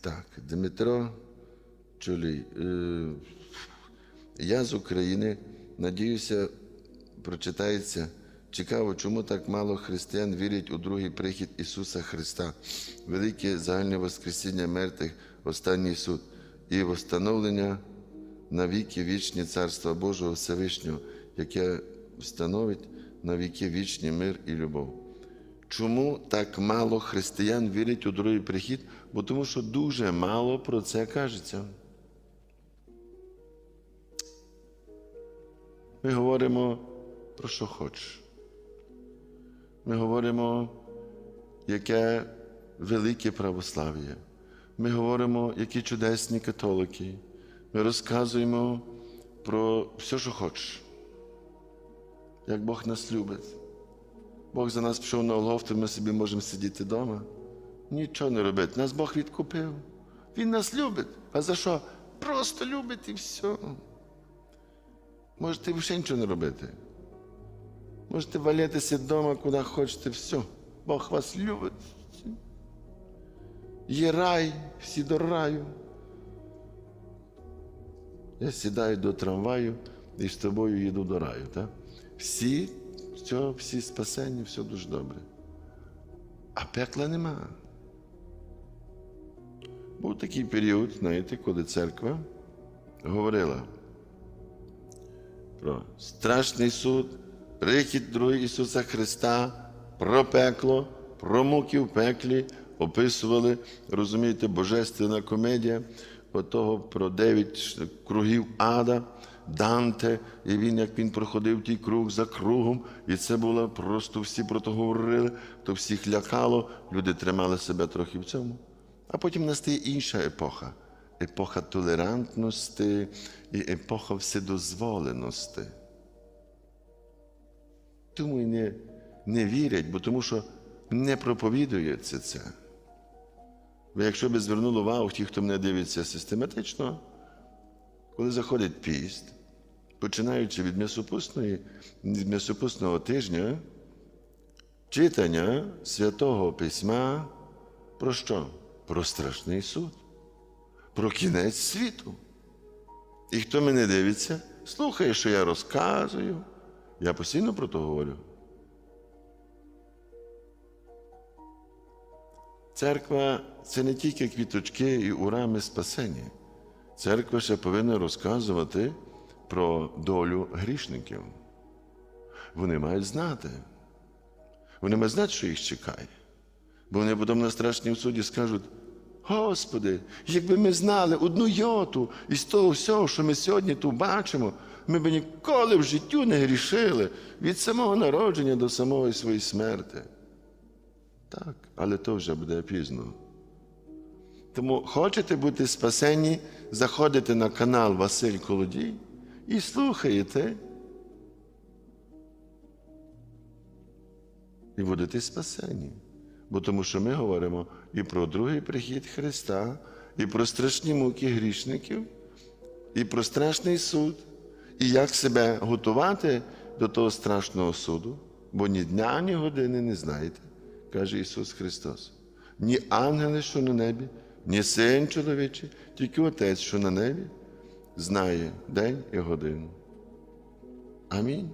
Так, Дмитро Чолій. Е, я з України. Надіюся, прочитається. Цікаво, чому так мало християн вірять у другий прихід Ісуса Христа, велике загальне Воскресіння мертвих, останній суд і встановлення на віки вічні Царства Божого Всевишнього, яке встановить на віки вічний мир і любов. Чому так мало християн вірять у другий прихід? Бо тому що дуже мало про це кажеться. Ми говоримо про що хочеш. Ми говоримо, яке велике православ'я. Ми говоримо, які чудесні католики. Ми розказуємо про все, що хочеш. Як Бог нас любить. Бог за нас пішов на Голгофту, ми собі можемо сидіти вдома. Нічого не робити. Нас Бог відкупив. Він нас любить. А за що? Просто любить і все. Можете ще нічого не робити. Можете валятися вдома, куди хочете, все. Бог вас любить. Є рай, всі до раю. Я сідаю до трамваю і з тобою їду до раю. Так? Всі, все, всі спасені, все дуже добре. А пекла нема. Був такий період, знаєте, коли церква говорила про страшний суд, прихід другий Ісуса Христа, про пекло, про муки в пеклі, описували, розумієте, божественна комедія, отого про дев'ять кругів ада, Данте, і він, як він проходив ті круг за кругом, і це було просто всі про то говорили, то всіх лякало, люди тримали себе трохи в цьому. А потім настає інша епоха епоха толерантності і епоха вседозволеності. Тому і не, не вірять, бо тому що не проповідується це. Бо якщо би звернули увагу ті, хто мене дивиться систематично, коли заходить піст, починаючи від м'ясопусної, від м'ясопусного тижня, читання святого письма про що? Про страшний суд про кінець світу. І хто мене дивиться, слухає, що я розказую. Я постійно про то говорю. Церква це не тільки квіточки і урами спасення. Церква ще повинна розказувати про долю грішників. Вони мають знати. Вони мають знати, що їх чекає. Бо вони потім на страшній суді скажуть, Господи, якби ми знали одну йоту із того всього, що ми сьогодні тут бачимо, ми б ніколи в життю не грішили від самого народження до самої своєї смерти. Так, але то вже буде пізно. Тому хочете бути спасені, заходите на канал Василь Колодій і слухаєте. І будете спасені. Бо тому що ми говоримо і про другий прихід Христа, і про страшні муки грішників, і про страшний суд, і як себе готувати до того страшного суду, бо ні дня, ні години не знаєте, каже Ісус Христос. Ні ангели, що на небі, ні син чоловічий, тільки Отець, що на небі, знає день і годину. Амінь.